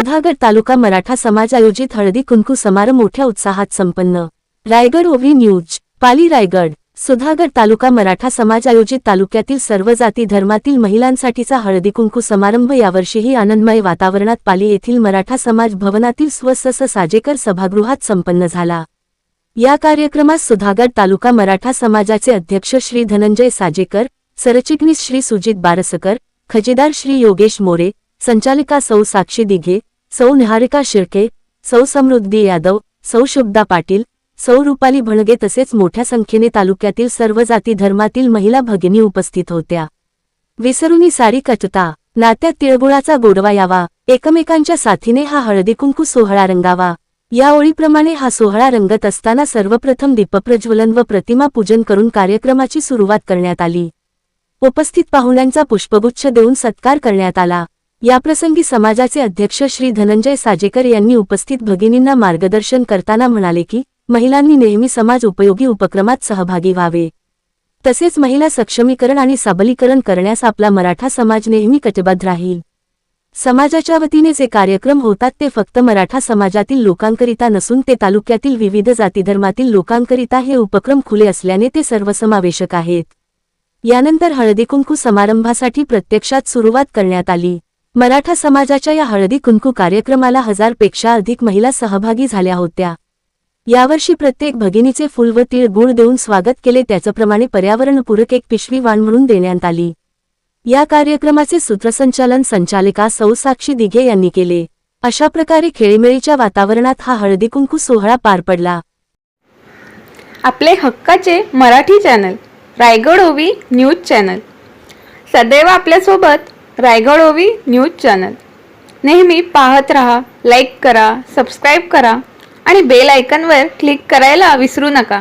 सुधागड तालुका मराठा समाज आयोजित हळदी कुंकू समारोह मोठ्या उत्साहात संपन्न. रायगड ओव्ही न्यूज पाली रायगड सुधागड तालुका मराठा समाज आयोजित तालुक्यातील सर्व जाती धर्मातील महिलांसाठीचा हळदी कुंकू समारंभ यावर्षीही आनंदमय वातावरणात पाली येथील मराठा समाज भवनातील स्वसस साजेकर सभागृहात संपन्न झाला. या कार्यक्रमात सुधागड तालुका मराठा समाजाचे अध्यक्ष श्री धनंजय साजेकर सरचिटणीस श्री सुजित बारसकर खजेदार श्री योगेश मोरे संचालिका सौ साक्षी दिघे सौ निहारिका शिर्के सौ समृद्धी यादव सौ शुभदा पाटील सौ रुपाली भणगे तसेच मोठ्या संख्येने तालुक्यातील सर्व जाती धर्मातील महिला भगिनी उपस्थित होत्या. विसरुनी सारी कचता नात्यात तिळगुळाचा गोडवा यावा एकमेकांच्या साथीने हा हळदी कुंकू सोहळा रंगावा. या ओळीप्रमाणे हा सोहळा रंगत असताना सर्वप्रथम दीपप्रज्वलन व प्रतिमा पूजन करून कार्यक्रमाची सुरुवात करण्यात आली. उपस्थित पाहुण्यांचा पुष्पगुच्छ देऊन सत्कार करण्यात आला. याप्रसंगी समाजाचे अध्यक्ष श्री धनंजय साजेकर यांनी उपस्थित भगिनींना मार्गदर्शन करताना म्हणाले की महिलांनी नेहमी समाज उपयोगी उपक्रमात सहभागी व्हावे. तसेच महिला सक्षमीकरण आणि सबलीकरण करण्यास आपला मराठा समाज नेहमी कटिबद्ध राहील. समाजाच्या वतीने जे कार्यक्रम होतात ते फक्त मराठा समाजातील लोकांकरिता नसून ते तालुक्यातील विविध जातीधर्मातील लोकांकरिता हे उपक्रम खुले असल्याने ते सर्वसमावेशक आहेत. यानंतर हळदीकुंकू समारंभासाठी प्रत्यक्षात सुरुवात करण्यात आली. मराठा समाजाच्या या हळदी कुंकू कार्यक्रमाला हजारपेक्षा अधिक महिला सहभागी झाल्या होत्या. यावर्षी प्रत्येक भगिनीचे फुल व तीळ गुळ देऊन स्वागत केले त्याचप्रमाणे पर्यावरणपूरक एक पिशवी वाण म्हणून देण्यात आली. या कार्यक्रमाचे सूत्रसंचालन संचालिका सौसाक्षी दिघे यांनी केले. अशा प्रकारे खेळीमेळीच्या वातावरणात हा हळदी कुंकू सोहळा पार पडला. आपले हक्काचे मराठी चॅनल रायगड ओवी न्यूज चॅनल. सदैव आपल्यासोबत रायगड ओवी न्यूज चॅनल. नेहमी पाहत रहा लाईक करा सबस्क्राईब करा आणि बेल आयकनवर क्लिक करायला विसरू नका.